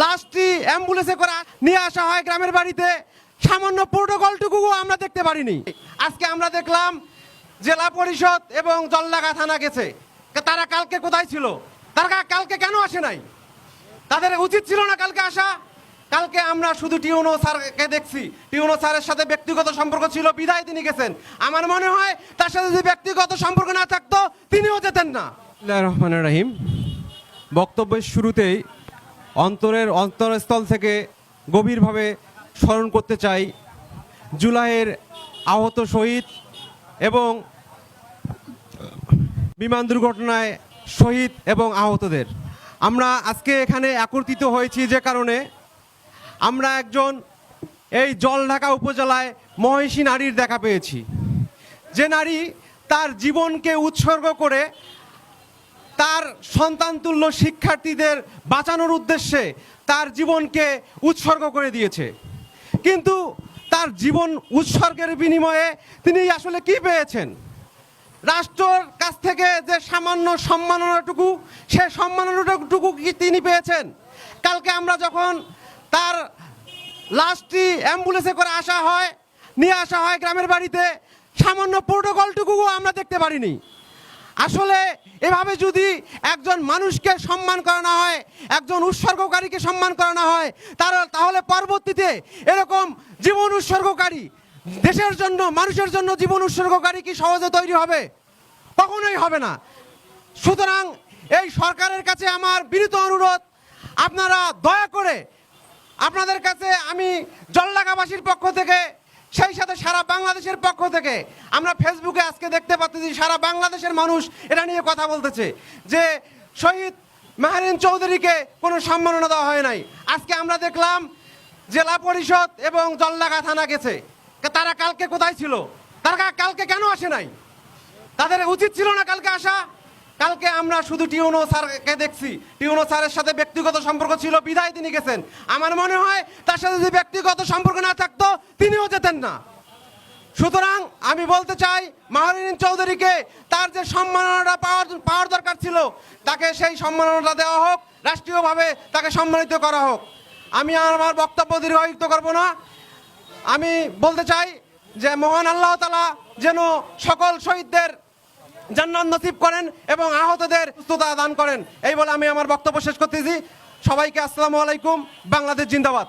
লাশটি অ্যাম্বুলেন্সে করে নিয়ে আসা হয় গ্রামের বাড়িতে। সামান্য প্রোটোকলটুকু আমরা দেখতে পারিনি। আজকে আমরা দেখলাম জেলা পরিষদ এবং জল্লাগা থানা গেছে। তারা কালকে কোথায় ছিল? তারা কালকে কেন আসে নাই? তাদের উচিত ছিল না কালকে আসা। কালকে আমরা শুধু টিউনো স্যারকে দেখছি। টিউনো স্যারের সাথে ব্যক্তিগত সম্পর্ক ছিল, বিদায় তিনি গেছেন। আমার মনে হয় তার সাথে যদি ব্যক্তিগত সম্পর্ক না থাকতো, তিনিও যেতেন না। রহমান রাহিম। বক্তব্যের শুরুতেই অন্তরের অন্তরস্থল থেকে গভীরভাবে স্মরণ করতে চাই। জুলাইয়ের আহত শহীদ এবং বিমান দুর্ঘটনায় শহীদ এবং আহতদের। আমরা আজকে এখানে একত্রিত হয়েছি যে কারণে আমরা একজন এই জলঢাকা উপজেলায় মহিষী নারীর দেখা পেয়েছি। যে নারী তার জীবনকে উৎসর্গ করে তার সন্তানতুল্য শিক্ষার্থীদের বাঁচানোর উদ্দেশ্যে তার জীবনকে উৎসর্গ করে দিয়েছে। কিন্তু তার জীবন উৎসর্গের বিনিময়ে তিনি আসলে কি পেয়েছেন? রাষ্ট্রর কাছ থেকে যে সামান্য সম্মাননাটুকু, সে সম্মাননাটুকু কি তিনি পেয়েছেন? কালকে আমরা যখন তার লাশটি অ্যাম্বুলেন্সে করে আসা হয়, নিয়ে আসা হয় গ্রামের বাড়িতে, সামান্য প্রোটোকলটুকু আমরা দেখতে পারিনি। আসলে এভাবে যদি একজন মানুষকে সম্মান করানো হয়, একজন উৎসর্গকারীকে সম্মান করানো হয়, তার তাহলে পরবর্তীতে এরকম জীবন উৎসর্গকারী, দেশের জন্য, মানুষের জন্য জীবন উৎসর্গকারী কি সহজে তৈরি হবে? কখনোই হবে না। সুতরাং এই সরকারের কাছে আমার বিনীত অনুরোধ, আপনারা দয়া করে আপনাদের কাছে আমি জল্লাগাবাসীর পক্ষ থেকে সেই সাথে সারা বাংলাদেশের পক্ষ থেকে আমরা ফেসবুকে আজকে দেখতে পাচ্ছি সারা বাংলাদেশের মানুষ এটা নিয়ে কথা বলতেছে যে শহীদ মাহারিন চৌধুরীকে কোনো সম্মাননা দেওয়া হয় নাই। আজকে আমরা দেখলাম জেলা পরিষদ এবং জল্লাগা থানা গেছে। তারা কালকে কোথায় ছিল? তারা কালকে কেন আসে নাই? তাদের উচিত ছিল না কালকে আসা? কালকে আমরা শুধু টিউনো স্যারকে দেখছি। টিউনো স্যারের সাথে ব্যক্তিগত সম্পর্ক ছিল, বিদায় তিনি গেছেন। আমার মনে হয় তার সাথে যদি ব্যক্তিগত সম্পর্ক না থাকতো, তিনিও যেতেন না। সুতরাং আমি বলতে চাই মাহরিন চৌধুরীকে তার যে সম্মাননাটা পাওয়ার পাওয়ার দরকার ছিল, তাকে সেই সম্মাননাটা দেওয়া হোক, রাষ্ট্রীয়ভাবে তাকে সম্মানিত করা হোক। আমি আমার বক্তব্য দীর্ঘায়িত করব না। আমি বলতে চাই যে মহান আল্লাহ তালা যেন সকল শহীদদের জান্নাত নসিব করেন এবং আহতদের সুস্থতা দান করেন। এই বলে আমি আমার বক্তব্য শেষ করতেছি। সবাইকে আসসালামু আলাইকুম। বাংলাদেশ জিন্দাবাদ।